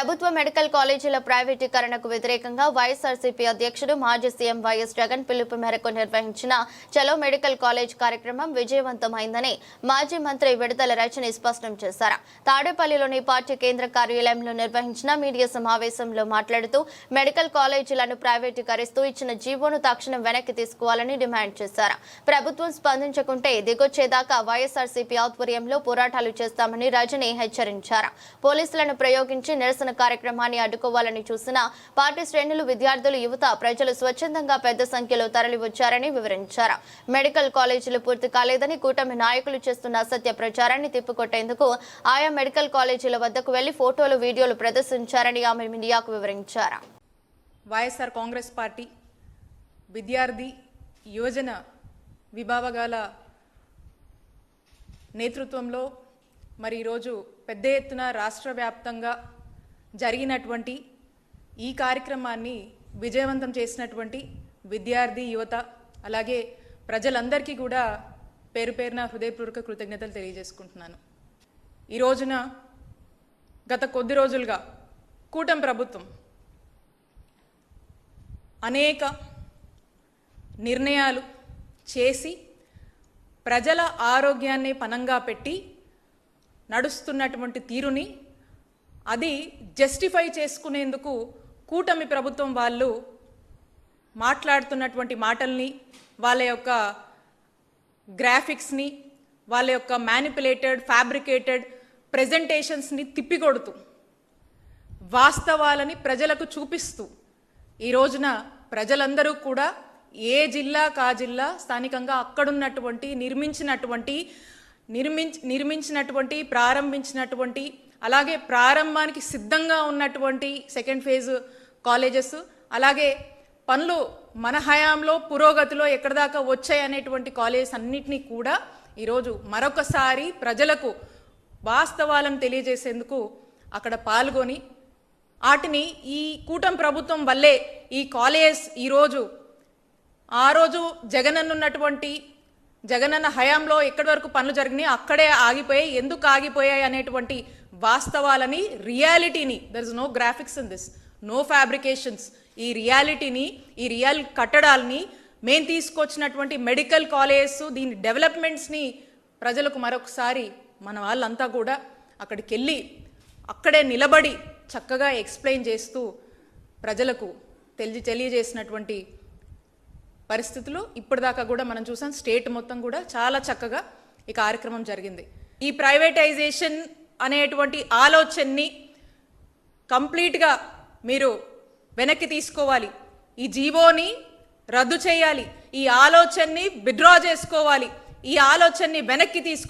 ప్రభుత్వ మెడికల్ కాలేజీల ప్రైవేటీకరణకు వ్యతిరేకంగా వైఎస్ఆర్సీపీ అధ్యక్షుడు మాజీ సీఎం వైఎస్ జగన్ పిలుపు మేరకు నిర్వహించిన చలో మెడికల్ కాలేజ్ కార్యక్రమం విజయవంతమైందని మాజీ మంత్రి విడుదల రచని స్పష్టం చేశారు. తాడేపల్లిలోని పార్టీ కేంద్ర కార్యాలయంలో నిర్వహించిన మీడియా సమావేశంలో మాట్లాడుతూ మెడికల్ కాలేజీలను ప్రైవేటీకరిస్తూ ఇచ్చిన జీవోను తక్షణం వెనక్కి తీసుకోవాలని డిమాండ్ చేశారు. ప్రభుత్వం స్పందించకుంటే దిగొచ్చేదాకా వైఎస్ఆర్సీపీ ఆధ్వర్యంలో పోరాటాలు చేస్తామని రజని హెచ్చరించారు. పోలీసులను ప్రయోగించి నిరసన కార్యక్రమాన్ని అడ్డుకోవాలని చూసిన పార్టీ శ్రేణులు విద్యార్థులు యువత ప్రజలు స్వచ్ఛందంగా పెద్ద సంఖ్యలో తరలివచ్చారని వివరించారు. మెడికల్ కాలేజీలు పూర్తి కాలేదని కూటమి నాయకులు చేస్తున్న అసత్య ప్రచారాన్ని తిప్పికొట్టేందుకు ఆయా మెడికల్ కాలేజీల వద్దకు వెళ్ళి ఫోటోలు వీడియోలు ప్రదర్శించారని ఆమె మీడియాకు వివరించారు. వైఎస్ఆర్ కాంగ్రెస్ పార్టీ విద్యార్థి యువజన విభాగాల నేతృత్వంలో మరి ఈరోజు పెద్ద ఎత్తున రాష్ట్ర వ్యాప్తంగా జరిగినటువంటి ఈ కార్యక్రమాన్ని విజయవంతం చేసినటువంటి విద్యార్థి యువత అలాగే ప్రజలందరికీ కూడా పేరు పేరున హృదయపూర్వక కృతజ్ఞతలు తెలియజేసుకుంటున్నాను. ఈ రోజున గత కొద్ది రోజులుగా కూటమి ప్రభుత్వం అనేక నిర్ణయాలు చేసి ప్రజల ఆరోగ్యాన్ని పనంగా పెట్టి నడుస్తున్నటువంటి తీరుని అది జస్టిఫై చేసుకునేందుకు కూటమి ప్రభుత్వం వాళ్ళు మాట్లాడుతున్నటువంటి మాటల్ని వాళ్ళ యొక్క గ్రాఫిక్స్ని వాళ్ళ యొక్క మ్యానిపులేటెడ్ ఫ్యాబ్రికేటెడ్ ప్రెజెంటేషన్స్ని తిప్పికొడుతూ వాస్తవాలని ప్రజలకు చూపిస్తూ ఈ రోజున ప్రజలందరూ కూడా ఏ జిల్లా కా జిల్లా స్థానికంగా అక్కడున్నటువంటి నిర్మించినటువంటి నిర్మించ నిర్మించినటువంటి ప్రారంభించినటువంటి అలాగే ప్రారంభానికి సిద్ధంగా ఉన్నటువంటి సెకండ్ ఫేజ్ కాలేజెస్ అలాగే పనులు మన హయాంలో పురోగతిలో ఎక్కడ దాకా వచ్చాయి అనేటువంటి కాలేజెస్ అన్నిటినీ కూడా ఈరోజు మరొకసారి ప్రజలకు వాస్తవాలను తెలియజేసేందుకు అక్కడ పాల్గొని వాటిని ఈ కూటమి ప్రభుత్వం వల్లే ఈ కాలేజ్ ఈరోజు ఆ రోజు జగనన్న ఉన్నటువంటి జగనన్న హయాంలో ఎక్కడి వరకు పనులు జరిగినాయి అక్కడే ఆగిపోయాయి ఎందుకు ఆగిపోయాయి అనేటువంటి వాస్తవాలని రియాలిటీని there is no graphics in this no fabrications ఈ రియాలిటీని ఈ రియల్ కట్టడాల్ని మేము తీసుకొచ్చినటువంటి మెడికల్ కాలేజెస్ దీని డెవలప్మెంట్స్ని ప్రజలకు మరొకసారి మన వాళ్ళంతా కూడా అక్కడికి వెళ్ళి అక్కడే నిలబడి చక్కగా ఎక్స్ప్లెయిన్ చేస్తూ ప్రజలకు తెలియ తెలియజేసినటువంటి పరిస్థితులు ఇప్పటిదాకా కూడా మనం చూసాం. స్టేట్ మొత్తం కూడా చాలా చక్కగా ఈ కార్యక్రమం జరిగింది. ఈ ప్రైవేటైజేషన్ అనేటువంటి ఆలోచనని కంప్లీట్గా మీరు వెనక్కి తీసుకోవాలి. ఈ జీవోని రద్దు చేయాలి. ఈ ఆలోచనని విత్డ్రా చేసుకోవాలి. ఈ ఆలోచనని వెనక్కి తీసుకో